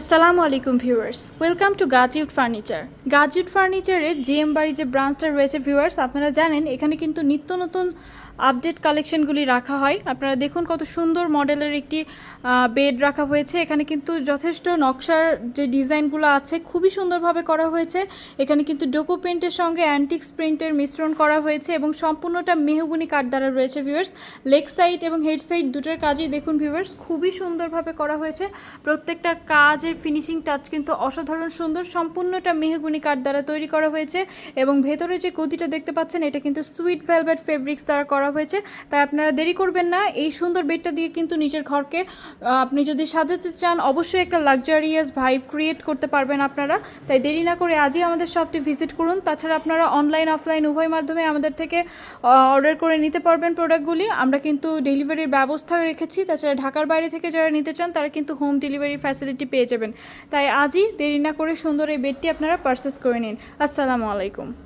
আসসালামু আলাইকুম viewers welcome to Gaziwood furniture Gaziwood ফার্নিচারের জিএম বাড়ি যে ব্রাঞ্চটা রয়েছে ভিউয়ার্স আপনারা জানেন, এখানে কিন্তু নিত্য নতুন আপডেট কালেকশনগুলি রাখা হয়। আপনারা দেখুন কত সুন্দর মডেলের একটি বেড রাখা হয়েছে। এখানে কিন্তু যথেষ্ট নকশার যে ডিজাইনগুলো আছে, খুবই সুন্দরভাবে করা হয়েছে। এখানে কিন্তু ডোকো প্রিন্টের সঙ্গে অ্যান্টিক্স প্রিন্টের মিশ্রণ করা হয়েছে এবং সম্পূর্ণটা মেহগুনি কাঠ দ্বারা রয়েছে ভিউয়ার্স লেগ সাইড এবং হেড সাইড দুটোর কাজই দেখুন ভিউয়ার্স খুবই সুন্দরভাবে করা হয়েছে। প্রত্যেকটা কাজের ফিনিশিং টাচ কিন্তু অসাধারণ সুন্দর, সম্পূর্ণটা মেহগুনি কাঠ দ্বারা তৈরি করা হয়েছে এবং ভেতরে যে গদিটা দেখতে পাচ্ছেন, এটা কিন্তু সুইট ভেলভেট ফেব্রিক্স দ্বারা করা হয়েছে, তাই আপনারা দেরি করবেন না। এই সুন্দর বেডটা দিয়ে কিন্তু নিজের ঘরকে আপনি যদি সাজাতে চান, অবশ্যই একটা লাক্সারিয়াস ভাইব ক্রিয়েট করতে পারবেন আপনারা। তাই দেরি না করে আজই আমাদের শপটি ভিজিট করুন। তাছাড়া আপনারা অনলাইন অফলাইন উভয় মাধ্যমে আমাদের থেকে অর্ডার করে নিতে পারবেন প্রোডাক্টগুলি আমরা কিন্তু ডেলিভারির ব্যবস্থা রেখেছি। তাছাড়া ঢাকার বাইরে থেকে যারা নিতে চান, তারা কিন্তু হোম ডেলিভারি ফ্যাসিলিটি পেয়ে যাবেন। তাই আজই দেরি না করে সুন্দর এই বেডটি আপনারা পারচেস করে নিন। আসসালামু আলাইকুম।